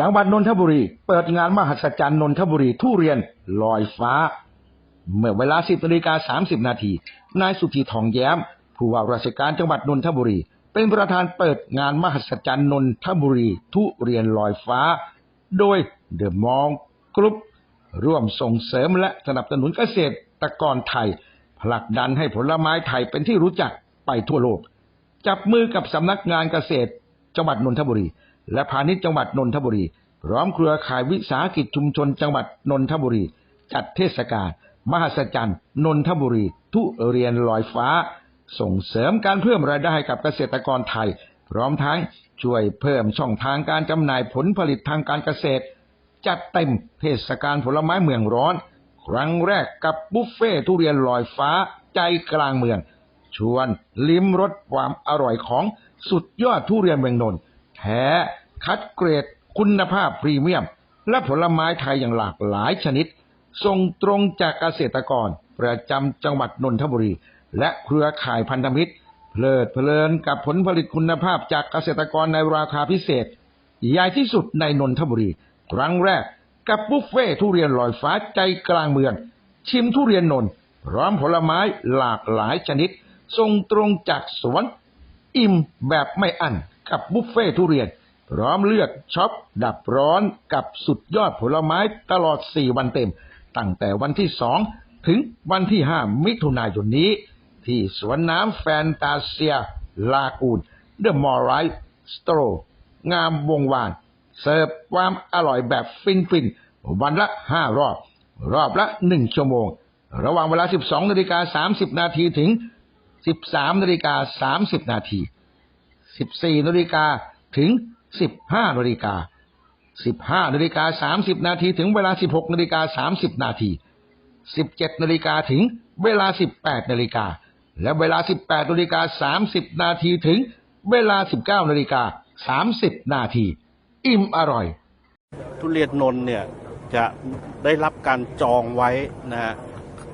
จังหวัดนนทบุรี เปิดงานมหัศจรรย์นนทบุรีทุเรียนลอยฟ้า เมื่อเวลา 10นาฬิกา30 นาที นายสุธีทองแย้ม ผู้ว่าราชการจังหวัดนนทบุรี เป็นประธานเปิดงานมหัศจรรย์นนทบุรีทุเรียนลอยฟ้า โดยเดอะมองกรุ๊ปร่วมส่งเสริมและสนับสนุนเกษตรกรไทย ผลักดันให้ผลไม้ไทยเป็นที่รู้จักไปทั่วโลก จับมือกับสำนักงานเกษตรจังหวัดนนทบุรี และพาณิชย์จังหวัดนนทบุรีพร้อมเครือข่ายวิสาหกิจชุมชนจังหวัดนนทบุรี จัดเทศกาลมหัศจรรย์นนทบุรี ทุเรียนลอยฟ้า ส่งเสริมการเพิ่มรายได้ให้กับเกษตรกรไทย พร้อมทั้งช่วยเพิ่มช่องทางการจำหน่ายผลผลิตทางการเกษตร จัดเต็มเทศกาลผลไม้เมืองร้อน ครั้งแรกกับบุฟเฟ่ทุเรียนลอยฟ้าใจกลางเมือง ชวนลิ้มรสความอร่อยของสุดยอดทุเรียนเมืองนนท์ แท้ คัดเกรด คุณภาพพรีเมียม และผลไม้ไทยอย่างหลากหลายชนิด ส่งตรงจากเกษตรกร ประจำจังหวัดนนทบุรี และเครือข่ายพันธมิตร เพลิดเพลินกับผลผลิตคุณภาพจากเกษตรกรในราคาพิเศษ ใหญ่ที่สุดในนนทบุรี ครั้งแรกกับบุฟเฟ่ทุเรียนลอยฟ้าใจกลางเมือง ชิมทุเรียนนนท์พร้อมผลไม้หลากหลายชนิดส่งตรงจากสวน อิ่มแบบไม่อั้น กับบุฟเฟ่ทุเรียน พร้อมเลือกช็อป ดับร้อนกับสุดยอดผลไม้ตลอด 4 วันเต็ม ตั้งแต่วันที่ 2 ถึงวันที่ 5 มิถุนายนนี้ ที่สวนน้ำแฟนตาเซีย ลากูนเดอะมอลไรสโตร งามวงวาน เสิร์ฟความอร่อยแบบฟินฟินๆวันละ 5 รอบ รอบละ 1 ชั่วโมง ระหว่างเวลา 12นาฬิกา30 นาทีถึง 13นาฬิกา30 นาที 14นาฬิกาถึง 15นาฬิกา15นาฬิกา30นาทีถึงเวลา 16นาฬิกา30นาที17นาฬิกาถึงเวลา 18นาฬิกาและเวลา 18นาฬิกา30นาทีถึงเวลา 19นาฬิกา30นาทีอิ่มอร่อย ทุเรียนนนท์เนี่ยจะได้รับการจองไว้นะฮะ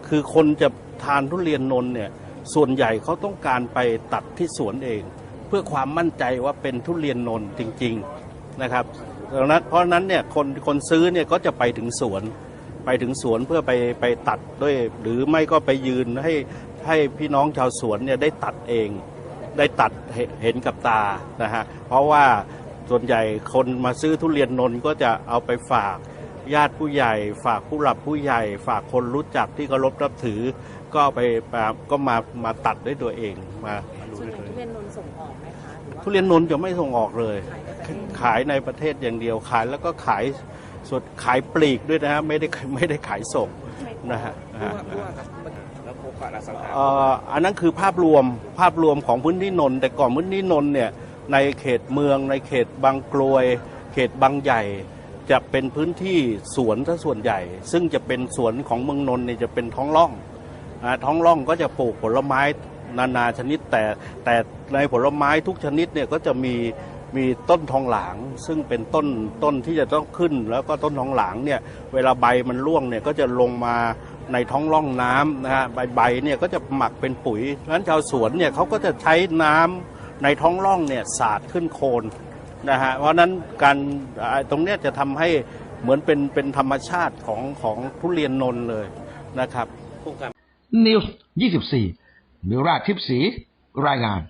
คือคนจะทานทุเรียนนนท์เนี่ยส่วนใหญ่เขาต้องการไปตัดที่สวนเอง เพื่อความมั่นใจว่าเป็นทุเรียนนนท์จริง ๆนะครับดังนั้นเพราะนั้นเนี่ยคนคนซื้อเนี่ยก็จะไปถึงสวน ไปถึงสวนเพื่อไปไปตัดด้วย หรือไม่ก็ไปยืนให้ให้พี่น้องชาวสวนเนี่ยได้ตัดเอง ได้ตัดเห็นเห็นกับตานะฮะเพราะว่าส่วนใหญ่คนมาซื้อทุเรียนนนท์ก็จะเอาไปฝาก ญาติผู้ใหญ่ ฝากผู้หลักผู้ใหญ่ ฝากคนรู้จักที่เคารพนับถือ ก็ไปมาก็มามาตัดด้วยตัวเองมามาดูส่วนด้วยใหญ่ตัวเองทุเรียนนนท์ส่งออกไหมคะหรือว่าทุเรียนนนท์จะไม่ส่งออกเลย ขายในประเทศขายในประเทศอย่างเดียวขายแล้วก็ขายสดขายปลีกด้วยนะฮะไม่ได้ไม่ได้ขายส่งนะฮะนะฮะแล้วโอกาสอสังหาเอ่ออันนั้นคือภาพรวมภาพรวมของพื้นที่นนท์แต่ก่อนพื้นที่นนท์เนี่ยในเขตเมืองในเขตบางกรวย เขตบางใหญ่ จะเป็นพื้นที่สวนซะส่วนใหญ่ ซึ่งจะเป็นสวนของเมืองนนท์เนี่ยจะเป็นท้องร่องอท้องร่องก็จะปลูกผลไม้นานาชนิดแต่แต่ในผลไม้ทุกชนิดเนี่ยก็จะมีมีต้นทองหลาง ซึ่งเป็นต้นต้นที่จะต้องขึ้น แล้วก็ต้นทองหลางเนี่ยเวลาใบมันร่วงเนี่ยก็จะลงมาในท้องร่องน้ำนะฮะใบใบเนี่ยก็จะหมักเป็นปุ๋ยเพราะฉะนั้นชาวสวนเนี่ยเขาก็จะใช้น้ำในท้องร่องเนี่ยสาดขึ้นโคน นะฮะเพราะนั้นการตรงเนี้ยจะทำให้เหมือนเป็นเป็นธรรมชาติของของทุเรียนนน์เลยนะครับนิวส์24มิราทิพสีรายงาน